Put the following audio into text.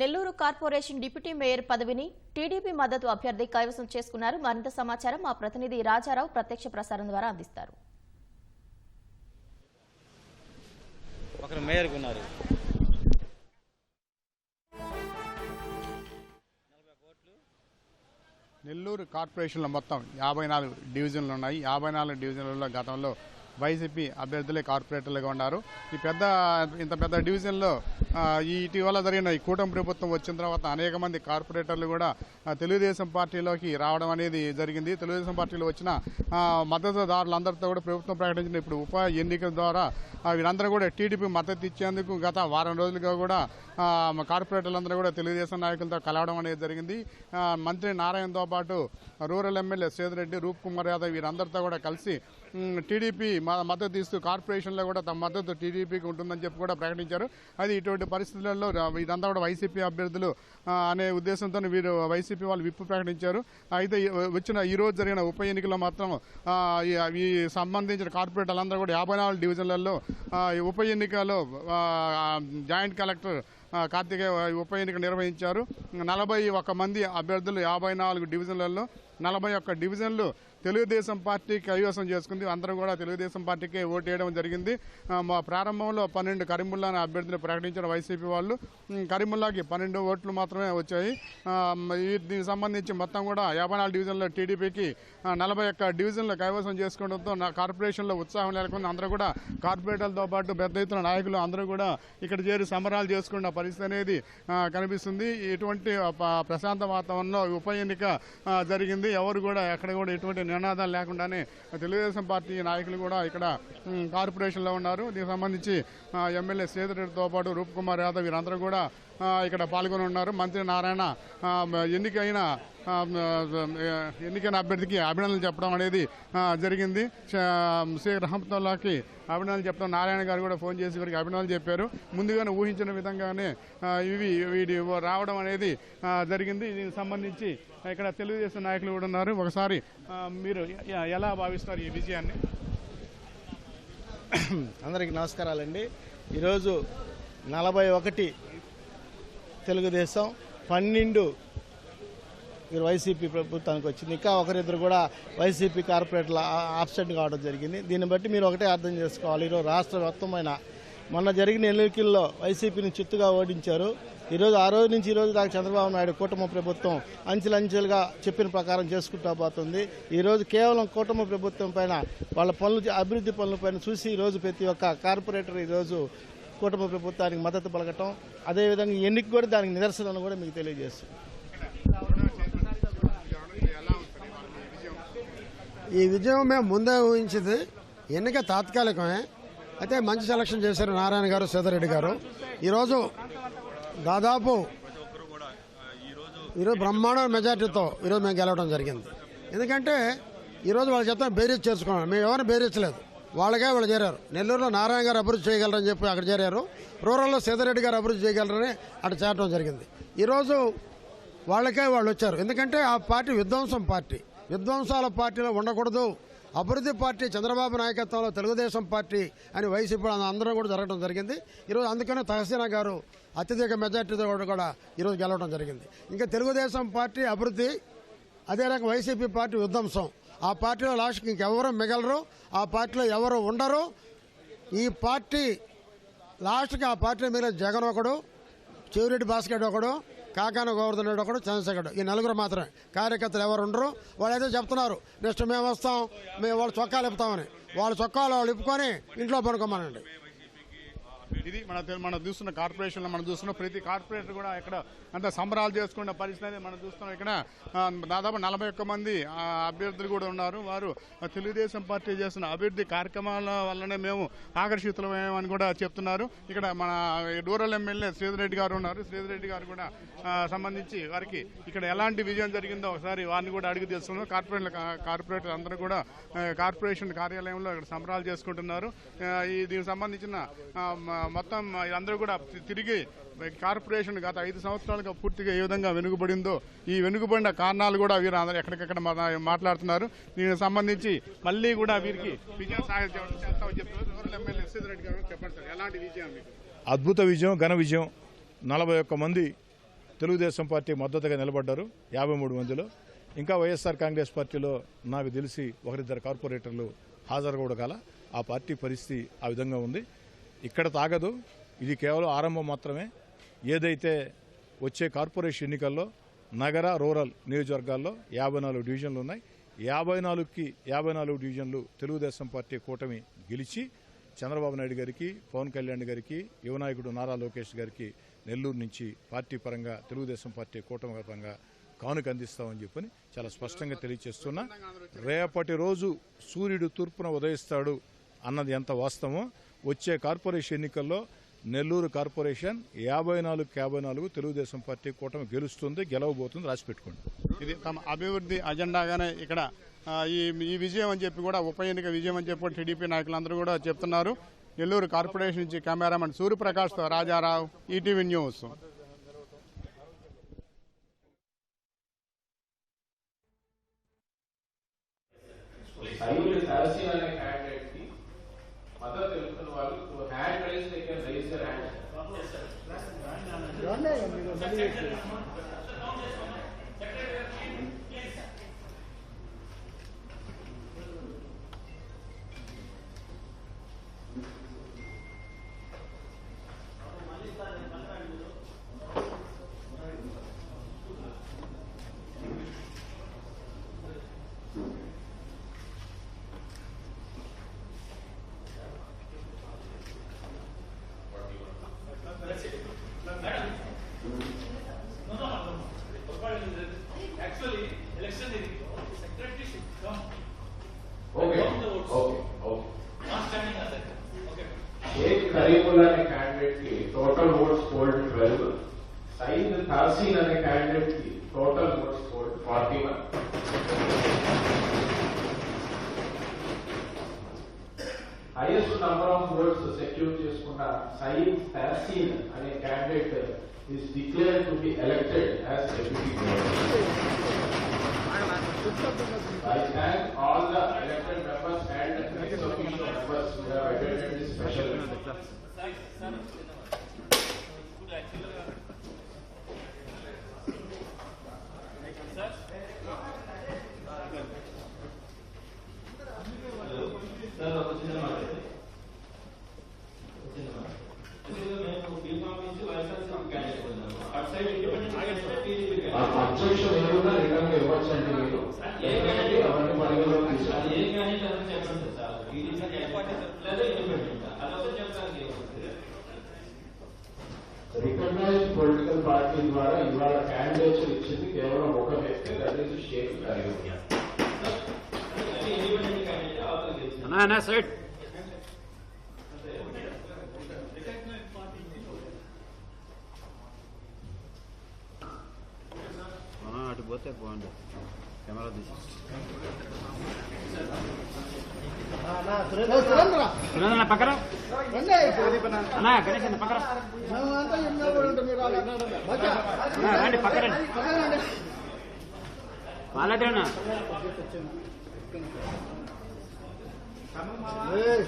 Nellore corporation deputy mayor పదవిని TDP మద్దతు అభ్యర్థి కైవసం చేసుకున్నారు. మరింత సమాచారం మా ప్రతినిధి రాజారావు ప్రత్యక్ష ప్రసారం ద్వారా అందిస్తారు. ఒకరు మేయర్గా ఉన్నారు. నెల్లూరు కార్పొరేషన్లో మొత్తం యాభై నాలుగు డివిజన్లు ఉన్నాయి. యాభై నాలుగు డివిజన్లలో గతంలో వైసీపీ అభ్యర్థులే కార్పొరేటర్లుగా ఉన్నారు. ఈ పెద్ద ఇంత పెద్ద డివిజన్లో ఈ ఇటీవల జరిగిన ఈ కూటమి ప్రభుత్వం వచ్చిన తర్వాత అనేక మంది కార్పొరేటర్లు కూడా తెలుగుదేశం పార్టీలోకి రావడం అనేది జరిగింది. తెలుగుదేశం పార్టీలో వచ్చిన మద్దతుదారులందరితో కూడా ప్రభుత్వం ప్రకటించిన ఇప్పుడు ఉప ఎన్నికల ద్వారా వీరందరూ కూడా టీడీపీ మద్దతు ఇచ్చేందుకు గత వారం రోజులుగా కూడా కార్పొరేటర్లందరూ కూడా తెలుగుదేశం నాయకులతో కలవడం అనేది జరిగింది. మంత్రి నారాయణతో పాటు రూరల్ ఎమ్మెల్యే సేదిరెడ్డి రూప్ కుమార్ యాదవ్ వీరందరితో కూడా కలిసి టీడీపీ మద్దతు ఇస్తూ కార్పొరేషన్లో కూడా తమ మద్దతు టీడీపీకి ఉంటుందని చెప్పి కూడా ప్రకటించారు. అది ఇటువంటి పరిస్థితులలో ఇదంతా కూడా వైసీపీ అభ్యర్థులు అనే ఉద్దేశంతో వీరు వైసీపీ వాళ్ళు విప్పు ప్రకటించారు. అయితే వచ్చిన ఈ రోజు జరిగిన ఉప ఎన్నికలో మాత్రం ఈ ఈ సంబంధించిన కార్పొరేటర్లందరూ కూడా యాభై నాలుగు డివిజన్లలో ఈ ఉప ఎన్నికలో జాయింట్ కలెక్టర్ కార్తికేయ ఉప ఎన్నిక నిర్వహించారు. నలభై ఒక్క మంది అభ్యర్థులు యాభై నాలుగు డివిజన్లలో నలభై ఒక్క డివిజన్లు తెలుగుదేశం పార్టీ కైవసం చేసుకుంది. అందరూ కూడా తెలుగుదేశం పార్టీకే ఓటు వేయడం జరిగింది. మా ప్రారంభంలో పన్నెండు కరీముల్లా అభ్యర్థిని ప్రకటించిన వైసీపీ వాళ్ళు. కరీముల్లాకి పన్నెండు ఓట్లు మాత్రమే వచ్చాయి. దీనికి సంబంధించి మొత్తం కూడా యాభై నాలుగు డివిజన్లో టీడీపీకి నలభై ఒక్క డివిజన్లు కైవసం చేసుకోవడంతో నా కార్పొరేషన్లో ఉత్సాహం లేకుండా అందరూ కూడా కార్పొరేటర్లతో పాటు పెద్ద ఎత్తున నాయకులు అందరూ కూడా ఇక్కడ చేరి సంబరాలు చేసుకున్న పరిస్థితి అనేది కనిపిస్తుంది. ఇటువంటి ప్రశాంత వాతావరణంలో ఉప ఎన్నిక జరిగింది. ఎవరు కూడా ఎక్కడ కూడా ఎటువంటి నినాదాలు లేకుండానే తెలుగుదేశం పార్టీ నాయకులు కూడా ఇక్కడ కార్పొరేషన్లో ఉన్నారు. దీనికి సంబంధించి ఎమ్మెల్యే ఎమ్మెల్యే సేతురెడ్డితో పాటు రూప్ కుమార్ యాదవ్ వీరందరూ కూడా ఇక్కడ పాల్గొని ఉన్నారు. మంత్రి నారాయణ ఎన్నికైన ఎన్నికైన అభ్యర్థికి అభినందనలు చెప్పడం అనేది జరిగింది. ష- షేక్ రహమతుల్లాకి అభినందనలు చెప్పడం నారాయణ గారు కూడా ఫోన్ చేసి వారికి అభినందనలు చెప్పారు. ముందుగానే ఊహించిన విధంగానే ఇవి వీడి రావడం అనేది జరిగింది. దీనికి సంబంధించి ఇక్కడ తెలుగుదేశం నాయకులు కూడా ఉన్నారు. ఒకసారి మీరు ఎలా భావిస్తారు ఈ విజయాన్ని? అందరికీ నమస్కారాలండి. ఈరోజు నలభై ఒకటి తెలుగుదేశం పన్నెండు మీరు వైసీపీ ప్రభుత్వానికి వచ్చింది. ఇంకా ఒకరిద్దరు కూడా వైసీపీ కార్పొరేట్ల ఆబ్సెంట్ కావడం జరిగింది. దీన్ని బట్టి మీరు ఒకటే అర్థం చేసుకోవాలి. ఈరోజు రాష్ట్ర మొత్తమైన మొన్న జరిగిన ఎన్నికల్లో వైసీపీని చిత్తుగా ఓడించారు. ఈరోజు ఆ రోజు నుంచి ఈ రోజు దాకా చంద్రబాబు నాయుడు కూటమి ప్రభుత్వం అంచెలంచెలుగా చెప్పిన ప్రకారం చేసుకుంటా పోతుంది. ఈరోజు కేవలం కూటమి ప్రభుత్వం పైన వాళ్ళ పనులు అభివృద్ధి పనుల పైన చూసి ఈరోజు ప్రతి ఒక్క కార్పొరేటర్ ఈరోజు కూటమి ప్రభుత్వానికి మద్దతు పలకటం. అదేవిధంగా ఎన్నిక కూడా దానికి నిదర్శనం కూడా మీకు తెలియజేస్తుంది. ఈ విజయం మేము ముందే ఊహించింది. ఎన్నిక తాత్కాలికమే. అయితే మంచి సెలక్షన్ చేశారు నారాయణ గారు సీతారెడ్డి గారు. ఈరోజు దాదాపు ఈరోజు బ్రహ్మాండ మెజార్టీతో ఈరోజు మేము గెలవడం జరిగింది. ఎందుకంటే ఈరోజు వాళ్ళు చెప్తాం బేరీజ్ చేర్చుకున్నాం. మేము ఎవరిని బేరీచ్చలేదు వాళ్ళకే వాళ్ళు చేరారు. నెల్లూరులో నారాయణ గారు అభివృద్ధి చేయగలరని చెప్పి అక్కడ చేరారు. రూరల్లో సీతారెడ్డి గారు అభివృద్ధి చేయగలరని అక్కడ చేరడం జరిగింది. ఈరోజు వాళ్ళకే వాళ్ళు వచ్చారు. ఎందుకంటే ఆ పార్టీ విధ్వంసం పార్టీ. విధ్వంసాల పార్టీలో ఉండకూడదు. అభివృద్ధి పార్టీ చంద్రబాబు నాయకత్వంలో తెలుగుదేశం పార్టీ అని వైసీపీ అందరం కూడా జరగడం జరిగింది. ఈరోజు అందుకనే తహసీనా గారు అత్యధిక మెజార్టీతో కూడా ఈరోజు గెలవడం జరిగింది. ఇంకా తెలుగుదేశం పార్టీ అభివృద్ధి అదే రకం వైసీపీ పార్టీ విధ్వంసం. ఆ పార్టీలో లాస్ట్కి ఇంకెవరు మిగలరు ఆ పార్టీలో ఎవరు ఉండరు. ఈ పార్టీ లాస్ట్కి ఆ పార్టీ మీద జగన్ ఒకడు చెవిరెడ్డి భాస్కర్ ఒకడు కాకాన గోవర్ధన్ రెడ్డి ఒకడు చంద్రశేఖర్ ఈ నలుగురు మాత్రమే. కార్యకర్తలు ఎవరు ఉండరు? వాళ్ళు చెప్తున్నారు నెక్స్ట్ మేము వస్తాం మేము వాళ్ళ చొక్కాలు ఇప్పుతామని. వాళ్ళ చొక్కాలు వాళ్ళు ఇప్పుకొని ఇంట్లో పనుకోమనండి ఇది మన మనం చూస్తున్న కార్పొరేషన్లో మనం చూస్తున్న ప్రతి కార్పొరేటర్ కూడా ఇక్కడ అంత సంబరాలు చేసుకున్న పరిస్థితి అనేది మనం చూస్తున్నాం. ఇక్కడ దాదాపు నలభై ఒక్క మంది అభ్యర్థులు కూడా ఉన్నారు. వారు తెలుగుదేశం పార్టీ చేస్తున్న అభివృద్ధి కార్యక్రమాల వల్లనే మేము ఆకర్షితులమేమని కూడా చెప్తున్నారు. ఇక్కడ మన రూరల్ ఎమ్మెల్యే శ్రీధరెడ్డి గారు ఉన్నారు. శ్రీధరెడ్డి గారు కూడా సంబంధించి వారికి ఇక్కడ ఎలాంటి విజయం జరిగిందో ఒకసారి వారిని కూడా అడిగి తెలుసుకున్నాం కార్పొరేట్ కార్పొరేటర్ అందరూ కూడా కార్పొరేషన్ కార్యాలయంలో ఇక్కడ సంబరాలు చేసుకుంటున్నారు. ఈ దీనికి సంబంధించిన మొత్తం అందరూ కూడా తిరిగి కార్పొరేషన్ గత ఐదు సంవత్సరాలుగా పూర్తిగా ఏ విధంగా వెనుకబడిందో ఈ వెనుకబడిన కారణాలు కూడా వీరు అందరూ ఎక్కడికక్కడ మా- మాట్లాడుతున్నారు. దీనికి సంబంధించి మళ్ళీ కూడా వీరికి విజయం సాధించామని చేస్తామని చెప్తున్నారు ఎమ్మెల్యే చెప్పండి సార్ ఎలాంటి విజయం అద్భుత విజయం ఘన విజయం. నలభై ఒక్క మంది తెలుగుదేశం పార్టీ మద్దతుగా నిలబడ్డారు యాభై మూడు మందిలో. ఇంకా వైఎస్ఆర్ కాంగ్రెస్ పార్టీలో నాకు తెలిసి ఒకరిద్దరు కార్పొరేటర్లు హాజరు కూడా కాల. ఆ పార్టీ పరిస్థితి ఆ విధంగా ఉంది. ఇక్కడ తాగదు. ఇది కేవలం ఆరంభం మాత్రమే. ఏదైతే వచ్చే కార్పొరేషన్ ఎన్నికల్లో నగర రూరల్ నియోజకవర్గాల్లో యాభై నాలుగు డివిజన్లు ఉన్నాయి. యాభై నాలుగుకి యాభై నాలుగు డివిజన్లు తెలుగుదేశం పార్టీ కూటమి గెలిచి చంద్రబాబు నాయుడు గారికి పవన్ కళ్యాణ్ గారికి యువనాయకుడు నారా లోకేష్ గారికి నెల్లూరు నుంచి పార్టీ పరంగా తెలుగుదేశం పార్టీ కూటమి పరంగా కానుక అందిస్తామని చెప్పని చాలా స్పష్టంగా తెలియజేస్తున్నా. రేపటి రోజు సూర్యుడు తూర్పున ఉదయిస్తాడు అన్నది ఎంత వాస్తవమో వచ్చే కార్పొరేషన్ ఎన్నికల్లో నెల్లూరు కార్పొరేషన్ యాభై నాలుగు యాభై నాలుగు తెలుగుదేశం పార్టీ కూటమి గెలుస్తుంది గెలవబోతుంది రాసి పెట్టుకోండి. ఇది తమ అభివృద్ధి అజెండాగానే ఇక్కడ ఈ ఈ విజయం అని చెప్పి కూడా ఉప ఎన్నిక విజయం అని చెప్పి టీడీపీ నాయకులందరూ కూడా చెప్తున్నారు. నెల్లూరు కార్పొరేషన్ నుంచి cameraman సూర్యప్రకాష్తో Rajarao ETV news. שלך. Highest number of votes secure చేసుకున్న సయీద్ తాసీన్ అనే candidate is declared to be elected as deputy governor. I thank all the elected members and ex officio members who have attended this special meeting. Objection ఏమున్నా return గా ఇవ్వచ్చండి మీరు ఎందుకంటే అవన్నీ పరిగణలోకి అది తీసుకోవాలి ఏ క్యాండిడేట్ అని చెప్పండి సార్ టీడీపీ క్యాండిడేట్ లేదా ఇండిపెండెంట్ అదొకటి చెప్పడానికి రికగ్నైజ్డ్ పొలిటికల్ పార్టీ ద్వారా ఇవాళ క్యాండిడేట్స్ ఇచ్చింది కేవలం ఒక వ్యక్తి దట్ ఈస్ షేక్ కరీముల్లా పోతే బాగుండు కెమెరా తీసి సురేంద్ర పక్కన అన్నా గణేష్ పక్కన రండి పక్కన వాళ్ళేనా ఏయ్.